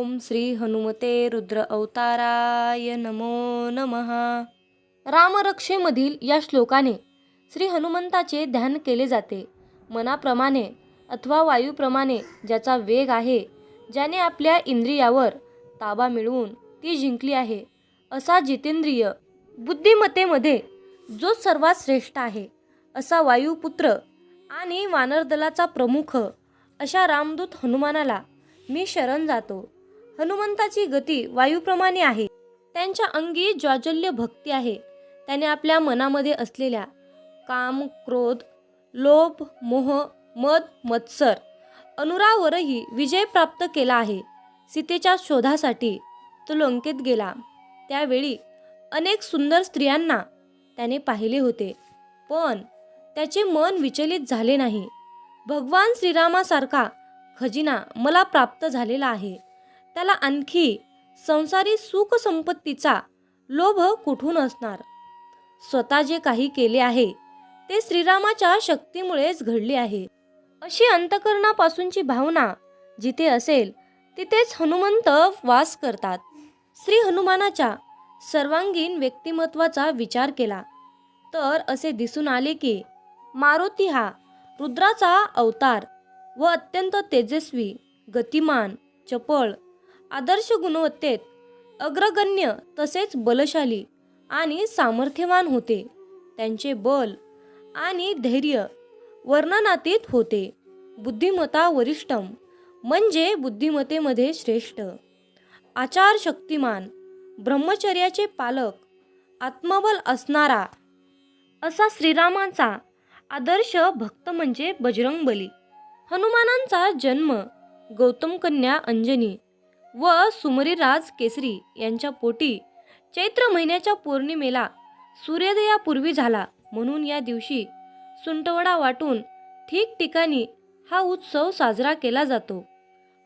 ओम श्री हनुमते रुद्र अवताराय नमो नमः. रामरक्षेमधील या श्लोकाने श्री हनुमंताचे ध्यान केले जाते. मनाप्रमाणे अथवा वायूप्रमाणे ज्याचा वेग आहे ज्याने आपल्या इंद्रियावर ताबा मिळवून ती जिंकली आहे असा जितेंद्रिय बुद्धिमत्तेमध्ये जो सर्वात श्रेष्ठ आहे असा वायुपुत्र आणि वानरदलाचा प्रमुख अशा रामदूत हनुमानाला मी शरण जातो. हनुमंताची गती वायूप्रमाणे आहे. त्यांच्या अंगी ज्वाजल्य भक्ती आहे. त्याने आपल्या मनामध्ये असलेल्या काम क्रोध लोभ मोह मद मत्सर अनुरावरही विजय प्राप्त केला आहे. सीतेच्या शोधासाठी तो लंकेत गेला. त्यावेळी अनेक सुंदर स्त्रियांना त्याने पाहिले होते. पण त्याचे मन विचलित झाले नाही. भगवान श्रीरामासारखा खजिना मला प्राप्त झालेला आहे. त्याला आणखी संसारी सुख संपत्तीचा लोभ कुठून असणार? स्वतः जे काही केले आहे ते श्रीरामाच्या शक्तीमुळेच घडले आहे. अशी अंतकरणापासूनची भावना जिथे असेल तिथेच हनुमंत वास करतात. श्री हनुमानाच्या सर्वांगीण व्यक्तिमत्वाचा विचार केला तर असे दिसून आले की मारुती हा रुद्राचा अवतार व अत्यंत तेजस्वी गतिमान चपळ आदर्श गुणवत्तेत अग्रगण्य तसेच बलशाली आणि सामर्थ्यवान होते. त्यांचे बल आणि धैर्य वर्णनातीत होते. बुद्धिमता वरिष्ठम म्हणजे बुद्धिमत्तेमध्ये श्रेष्ठ. आचार शक्तिमान ब्रह्मचर्याचे पालक आत्मबल असणारा असा श्रीरामाचा आदर्श भक्त म्हणजे बजरंगबली. हनुमानांचा जन्म गौतम कन्या अंजनी व सुमरीराज केसरी यांच्या पोटी चैत्र महिन्याच्या पौर्णिमेला सूर्योदयापूर्वी झाला म्हणून या दिवशी सुंटवडा वाटून ठिकठिकाणी हा उत्सव साजरा केला जातो.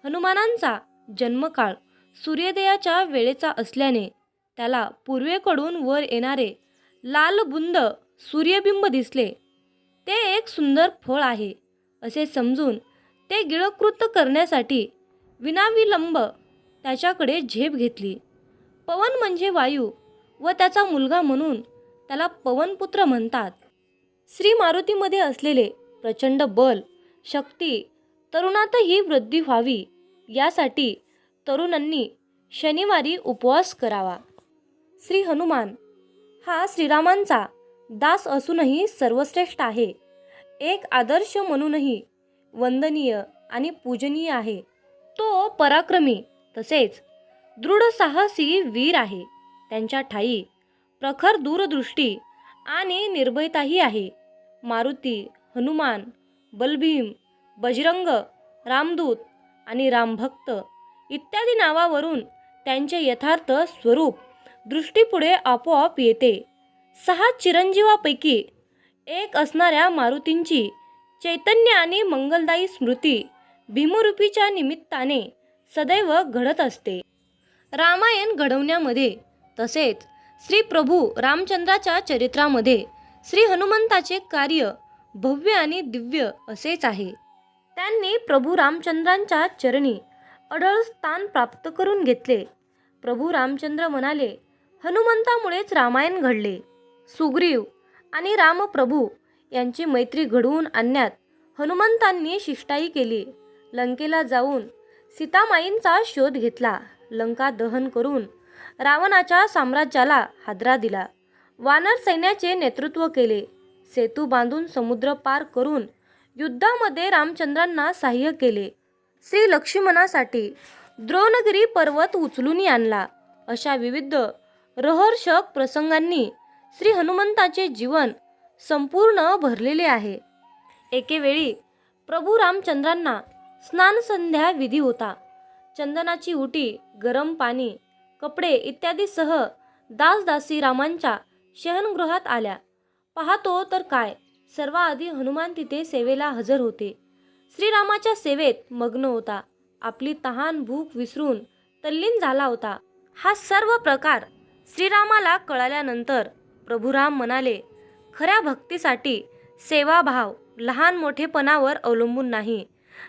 हनुमानांचा जन्मकाळ सूर्योदयाच्या वेळेचा असल्याने त्याला पूर्वेकडून वर येणारे लालबुंद सूर्यबिंब दिसले. ते एक सुंदर फळ आहे असे समजून ते गिळकृत करण्यासाठी विनाविलंब त्याच्याकडे झेप घेतली. पवन म्हणजे वायू व त्याचा मुलगा म्हणून त्याला पवनपुत्र म्हणतात. श्री मारुतीमध्ये असलेले प्रचंड बल शक्ती तरुणातही वृद्धी व्हावी यासाठी तरुणांनी शनिवारी उपवास करावा. श्री हनुमान हा श्रीरामांचा दास असूनही सर्वश्रेष्ठ आहे. एक आदर्श म्हणूनही वंदनीय आणि पूजनीय आहे. तो पराक्रमी तसेच दृढ साहसी वीर आहे. त्यांच्या ठाई प्रखर दूरदृष्टी आणि निर्भयताही आहे. मारुती हनुमान बलभीम बजरंग रामदूत आणि रामभक्त इत्यादी नावावरून त्यांचे यथार्थ स्वरूप दृष्टीपुढे आपोआप येते. सहा चिरंजीवापैकी एक असणाऱ्या मारुतींची चैतन्य आणि मंगलदायी स्मृती भीमरूपीच्या निमित्ताने सदैव घडत असते. रामायण घडवण्यामध्ये तसेच श्री प्रभू रामचंद्राच्या चरित्रामध्ये श्री हनुमंताचे कार्य भव्य आणि दिव्य असेच आहे. त्यांनी प्रभू रामचंद्रांच्या चरणी अढळ स्थान प्राप्त करून घेतले. प्रभू रामचंद्र म्हणाले हनुमंतामुळेच रामायण घडले. सुग्रीव आणि रामप्रभू यांची मैत्री घडवून आणण्यात हनुमंतांनी शिष्टाई केली. लंकेला जाऊन सीतामाईंचा शोध घेतला. लंका दहन करून रावणाच्या साम्राज्याला हादरा दिला. वानर सैन्याचे नेतृत्व केले. सेतू बांधून समुद्र पार करून युद्धामध्ये रामचंद्रांना सहाय्य केले. श्री लक्ष्मणासाठी द्रोणगिरी पर्वत उचलून आणला. अशा विविध रहर्षक प्रसंगांनी श्री हनुमंताचे जीवन संपूर्ण भरलेले आहे. एकेवेळी प्रभू रामचंद्रांना स्नानसंध्या विधी होता. चंदनाची उटी गरम पाणी कपडे इत्यादीसह दासदासी रामांच्या शयनगृहात आल्या. पाहतो तर काय? सर्वाआधी हनुमान तिथे सेवेला हजर होते. श्रीरामाच्या सेवेत मग्न होता. आपली तहान भूक विसरून तल्लीन झाला होता. हा सर्व प्रकार श्रीरामाला कळाल्यानंतर प्रभुराम म्हणाले खऱ्या भक्तीसाठी सेवाभाव लहान मोठेपणावर अवलंबून नाही.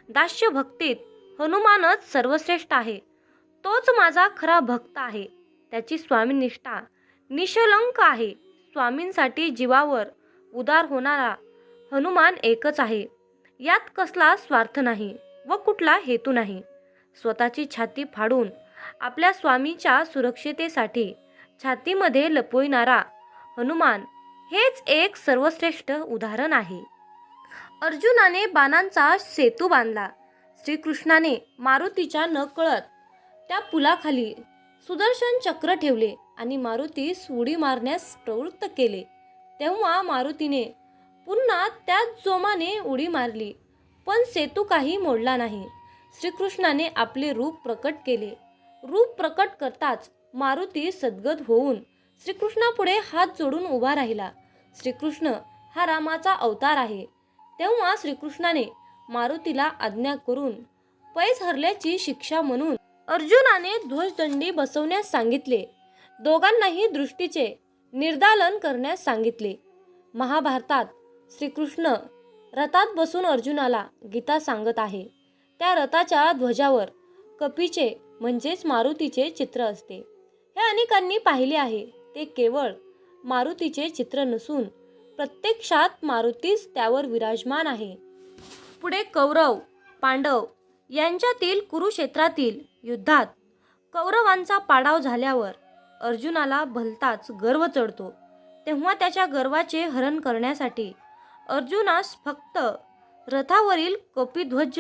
दास्य भक्तीत हनुमानच सर्वश्रेष्ठ आहे. तोच माझा खरा भक्त आहे. त्याची स्वामीनिष्ठा निशलंक आहे. स्वामींसाठी जीवावर उदार होणारा हनुमान एकच आहे. यात कसला स्वार्थ नाही व कुठला हेतू नाही. स्वतःची छाती फाडून आपल्या स्वामीच्या सुरक्षितेसाठी छातीमध्ये लपविणारा हनुमान हेच एक सर्वश्रेष्ठ उदाहरण आहे. अर्जुनाने बाणांचा सेतू बांधला. श्रीकृष्णाने मारुतीच्या नकळत त्या पुलाखाली सुदर्शन चक्र ठेवले आणि मारुतीस उडी मारण्यास प्रवृत्त केले. तेव्हा मारुतीने पुन्हा त्याच जोमाने उडी मारली पण सेतू काही मोडला नाही. श्रीकृष्णाने आपले रूप प्रकट केले. रूप प्रकट करताच मारुती सद्गत होऊन श्रीकृष्णापुढे हात जोडून उभा राहिला. श्रीकृष्ण हा रामाचा अवतार आहे. तेव्हा श्रीकृष्णाने मारुतीला आज्ञा करून पैस हरल्याची शिक्षा म्हणून अर्जुनाने ध्वजदंडी बसवण्यास सांगितले. दोघांनाही दृष्टीचे निर्दालन करण्यास सांगितले. महाभारतात श्रीकृष्ण रथात बसून अर्जुनाला गीता सांगत आहे. त्या रथाच्या ध्वजावर कपीचे म्हणजेच मारुतीचे चित्र असते. हे अनेकांनी पाहिले आहे. ते केवळ मारुतीचे चित्र नसून प्रत्यक्षात मारुतीच त्यावर विराजमान आहे. पुढे कौरव पांडव यांच्यातील कुरुक्षेत्रातील युद्धात कौरवांचा पाडाव झाल्यावर अर्जुनाला भलताच गर्व चढतो. तेव्हा त्याच्या गर्वाचे हरण करण्यासाठी अर्जुनास फक्त रथावरील कपिध्वज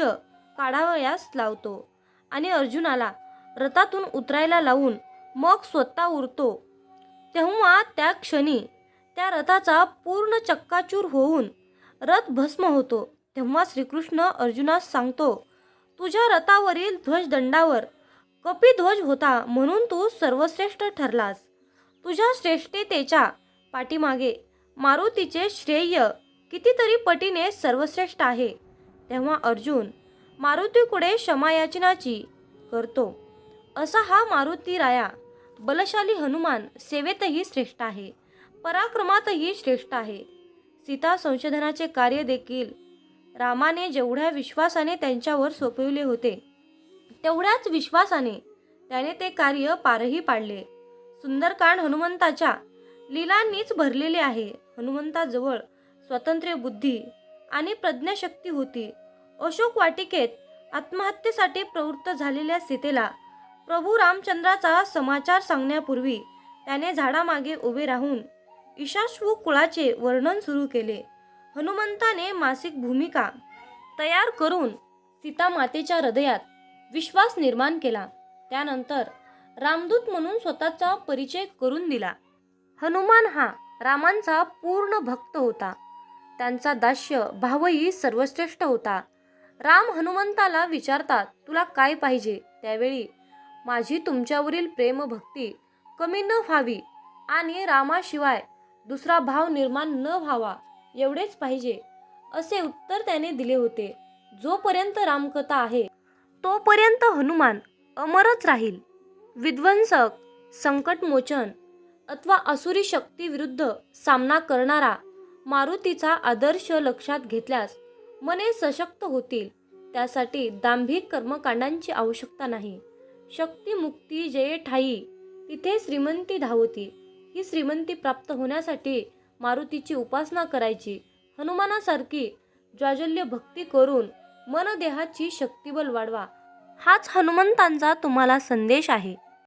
काढावयास लावतो आणि अर्जुनाला रथातून उतरायला लावून मग स्वतः उरतो. तेव्हा त्या क्षणी त्या रथाचा पूर्ण चक्काचूर होऊन रथ भस्म होतो. तेव्हा श्रीकृष्ण अर्जुनास सांगतो तुझ्या रथावरील ध्वजदंडावर कपिध्वज होता म्हणून तू सर्वश्रेष्ठ ठरलास. तुझ्या श्रेष्ठतेच्या पाठीमागे मारुतीचे श्रेय कितीतरी पटीने सर्वश्रेष्ठ आहे. तेव्हा अर्जुन मारुतीकडे क्षमायाचनाची करतो. असा हा मारुती राया बलशाली हनुमान सेवेतही श्रेष्ठ आहे. पराक्रमातही श्रेष्ठ आहे. सीता संशोधनाचे कार्य देखील रामाने जेवढ्या विश्वासाने त्यांच्यावर सोपविले होते तेवढ्याच विश्वासाने त्याने ते कार्य पारही पाडले. सुंदरकांड हनुमंताच्या लीलांनीच भरलेले आहे. हनुमंताजवळ स्वतंत्र बुद्धी आणि प्रज्ञाशक्ती होती. अशोक वाटिकेत आत्महत्येसाठी प्रवृत्त झालेल्या सीतेला प्रभू रामचंद्राचा समाचार सांगण्यापूर्वी त्याने झाडामागे उभे राहून ईशाश्वू कुळाचे वर्णन सुरू केले. हनुमंताने मासिक भूमिका तयार करून सीता मातेच्या हृदयात विश्वास निर्माण केला. त्यानंतर रामदूत म्हणून स्वतःचा परिचय करून दिला. हनुमान हा रामांचा पूर्ण भक्त होता. त्यांचा दास्य भावही सर्वश्रेष्ठ होता. राम हनुमंताला विचारतात तुला काय पाहिजे? त्यावेळी माझी तुमच्यावरील प्रेमभक्ती कमी न व्हावी आणि रामाशिवाय दुसरा भाव निर्माण न व्हावा एवढेच पाहिजे असे उत्तर त्याने दिले होते. जोपर्यंत रामकथा आहे तोपर्यंत हनुमान अमरच राहील. विध्वंसक संकटमोचन अथवा असुरी शक्तीविरुद्ध सामना करणारा मारुतीचा आदर्श लक्षात घेतल्यास मने सशक्त होतील. त्यासाठी दांभिक कर्मकांडांची आवश्यकता नाही. शक्तीमुक्ती मुक्ती ठाई तिथे श्रीमंती धावती. ही श्रीमंती प्राप्त होण्यासाठी मारुतीची उपासना करायची. हनुमानासारखी ज्वाजल्य भक्ती करून मनदेहाची शक्तिबल वाढवा. हाच हनुमंतांचा तुम्हाला संदेश आहे.